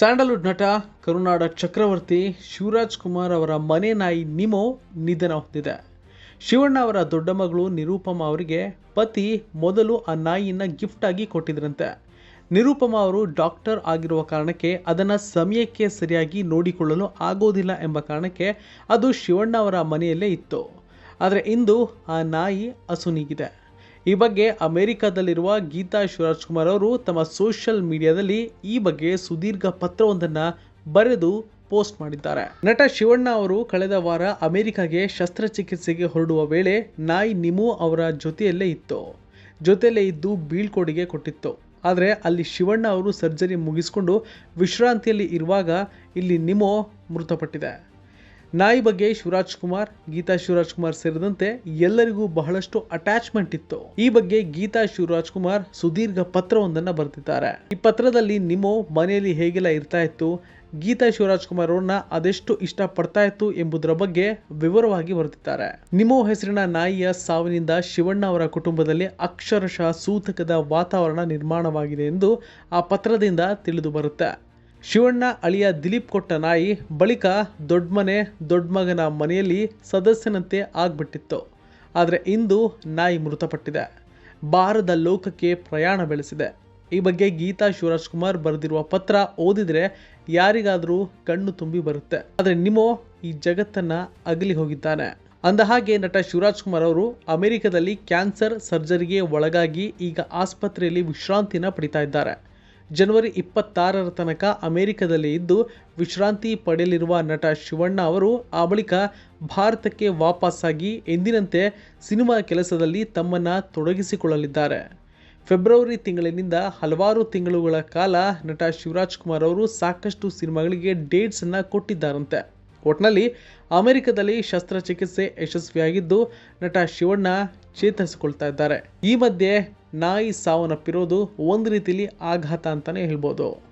Sandalwood ನಟ ಕರುನಾಡ ಚಕ್ರವರ್ತಿ ಶಿವರಾಜ್ ಕುಮಾರ್ ಅವರ ಮನೆ ನಾಯಿ ನಿಮೋ ನಿಧನ ಹೊಂದಿದೆ ಶಿವಣ್ಣ ಅವರ ದೊಡ್ಡ ಮಗಳು ನಿರೂಪಮ ಅವರಿಗೆ ಪತಿ ಮೊದಲು ಆ ನಾಯಿಯನ್ನು ಗಿಫ್ಟ್ ಆಗಿ ಕೊಟ್ಟಿದ್ರಂತೆ. ನಿರೂಪಮ ಅವರು ಡಾಕ್ಟರ್ ಆಗಿರುವ ಕಾರಣಕ್ಕೆ ಅದನ್ನು ಸಮಯಕ್ಕೆ ಸರಿಯಾಗಿ ನೋಡಿಕೊಳ್ಳಲು ಆಗೋದಿಲ್ಲ ಎಂಬ ಕಾರಣಕ್ಕೆ ಅದು ಶಿವಣ್ಣ ಅವರ ಮನೆಯಲ್ಲೇ ಇತ್ತು. ಆದರೆ ಇಂದು ಆ ನಾಯಿ ಅಸುನೀಗಿದೆ ಈ ಬಗ್ಗೆ ಅಮೆರಿಕದಲ್ಲಿರುವ ಗೀತಾ ಶಿವರಾಜ್ಕುಮಾರ್ ಅವರು ತಮ್ಮ ಸೋಷಿಯಲ್ ಮೀಡಿಯಾದಲ್ಲಿ ಈ ಬಗ್ಗೆ ಸುದೀರ್ಘ ಪತ್ರವೊಂದನ್ನು ಬರೆದು ಪೋಸ್ಟ್ ಮಾಡಿದ್ದಾರೆ. ನಟ ಶಿವಣ್ಣ ಅವರು ಕಳೆದ ವಾರ ಅಮೆರಿಕಾಗೆ ಶಸ್ತ್ರಚಿಕಿತ್ಸೆಗೆ ಹೊರಡುವ ವೇಳೆ ನಾಯಿ ನಿಮು ಅವರ ಜೊತೆಯಲ್ಲೇ ಇತ್ತು. ಜೊತೆಯಲ್ಲೇ ಇದ್ದು ಬೀಳ್ಕೊಡುಗೆ ಕೊಟ್ಟಿತ್ತು. ಆದರೆ ಅಲ್ಲಿ ಶಿವಣ್ಣ ಅವರು ಸರ್ಜರಿ ಮುಗಿಸಿಕೊಂಡು ವಿಶ್ರಾಂತಿಯಲ್ಲಿ ಇರುವಾಗ ಇಲ್ಲಿ ನಿಮೋ ಮೃತಪಟ್ಟಿದೆ. ನಾಯಿ ಬಗ್ಗೆ ಶಿವರಾಜ್ ಕುಮಾರ್, ಗೀತಾ ಶಿವರಾಜ್ ಕುಮಾರ್ ಸೇರಿದಂತೆ ಎಲ್ಲರಿಗೂ ಬಹಳಷ್ಟು ಅಟ್ಯಾಚ್ಮೆಂಟ್ ಇತ್ತು. ಈ ಬಗ್ಗೆ ಗೀತಾ ಶಿವರಾಜ್ ಕುಮಾರ್ ಸುದೀರ್ಘ ಪತ್ರವೊಂದನ್ನು ಬರೆದಿದ್ದಾರೆ. ಈ ಪತ್ರದಲ್ಲಿ ನಿಮೋ ಮನೆಯಲ್ಲಿ ಹೇಗೆಲ್ಲ ಇರ್ತಾ ಇತ್ತು, ಗೀತಾ ಶಿವರಾಜ್ ಕುಮಾರ್ ಅವ್ರನ್ನ ಅದೆಷ್ಟು ಇಷ್ಟ ಪಡ್ತಾ ಇತ್ತು ಎಂಬುದರ ಬಗ್ಗೆ ವಿವರವಾಗಿ ಬರೆದಿದ್ದಾರೆ. ನಿಮೋ ಹೆಸರಿನ ನಾಯಿಯ ಸಾವಿನಿಂದ ಶಿವಣ್ಣ ಅವರ ಕುಟುಂಬದಲ್ಲಿ ಅಕ್ಷರಶಃ ಸೂತಕದ ವಾತಾವರಣ ನಿರ್ಮಾಣವಾಗಿದೆ ಎಂದು ಆ ಪತ್ರದಿಂದ ತಿಳಿದು ಬರುತ್ತೆ. ಶಿವಣ್ಣ ಅಳಿಯ ದಿಲೀಪ್ ಕೊಟ್ಟ ನಾಯಿ ಬಳಿಕ ದೊಡ್ಡ ಮಗನ ಮನೆಯಲ್ಲಿ ಸದಸ್ಯನಂತೆ ಆಗ್ಬಿಟ್ಟಿತ್ತು. ಆದರೆ ಇಂದು ನಾಯಿ ಮೃತಪಟ್ಟಿದೆ. ಬಾರದ ಲೋಕಕ್ಕೆ ಪ್ರಯಾಣ ಬೆಳೆಸಿದೆ. ಈ ಬಗ್ಗೆ ಗೀತಾ ಶಿವರಾಜ್ಕುಮಾರ್ ಬರೆದಿರುವ ಪತ್ರ ಓದಿದರೆ ಯಾರಿಗಾದರೂ ಕಣ್ಣು ತುಂಬಿ ಬರುತ್ತೆ. ಆದರೆ ನಿಮೋ ಈ ಜಗತ್ತನ್ನು ಅಗಲಿ ಹೋಗಿದ್ದಾನೆ. ಅಂದ ಹಾಗೆ ನಟ ಶಿವರಾಜ್ಕುಮಾರ್ ಅವರು ಅಮೆರಿಕದಲ್ಲಿ ಕ್ಯಾನ್ಸರ್ ಸರ್ಜರಿಗೆ ಒಳಗಾಗಿ ಈಗ ಆಸ್ಪತ್ರೆಯಲ್ಲಿ ವಿಶ್ರಾಂತಿನ ಪಡಿತಾ ಇದ್ದಾರೆ. ಜನವರಿ ಇಪ್ಪತ್ತಾರರ ತನಕ ಅಮೆರಿಕದಲ್ಲಿ ಇದ್ದು, ವಿಶ್ರಾಂತಿ ಪಡೆಯಲಿರುವ ನಟ ಶಿವಣ್ಣ ಅವರು ಆ ಬಳಿಕ ಭಾರತಕ್ಕೆ ವಾಪಸ್ಸಾಗಿ ಎಂದಿನಂತೆ ಸಿನಿಮಾ ಕೆಲಸದಲ್ಲಿ ತಮ್ಮನ್ನು ತೊಡಗಿಸಿಕೊಳ್ಳಲಿದ್ದಾರೆ. ಫೆಬ್ರವರಿ ತಿಂಗಳಿನಿಂದ ಹಲವಾರು ತಿಂಗಳುಗಳ ಕಾಲ ನಟ ಶಿವರಾಜ್ ಕುಮಾರ್ ಅವರು ಸಾಕಷ್ಟು ಸಿನಿಮಾಗಳಿಗೆ ಡೇಟ್ಸನ್ನು ಕೊಟ್ಟಿದ್ದಾರಂತೆ. ಒಟ್ನಲ್ಲಿ, ಅಮೆರಿಕದಲ್ಲಿ ಶಸ್ತ್ರಚಿಕಿತ್ಸೆ ಯಶಸ್ವಿಯಾಗಿದ್ದು, ನಟ ಶಿವಣ್ಣ ಚೇತರಿಸಿಕೊಳ್ತಾ ಇದ್ದಾರೆ. ಈ ಮಧ್ಯೆ ನಾಯಿ ಸಾವನ್ನಪ್ಪಿರೋದು ಒಂದು ರೀತಿಯಲ್ಲಿ ಆಘಾತ ಅಂತಲೇ ಹೇಳ್ಬೋದು.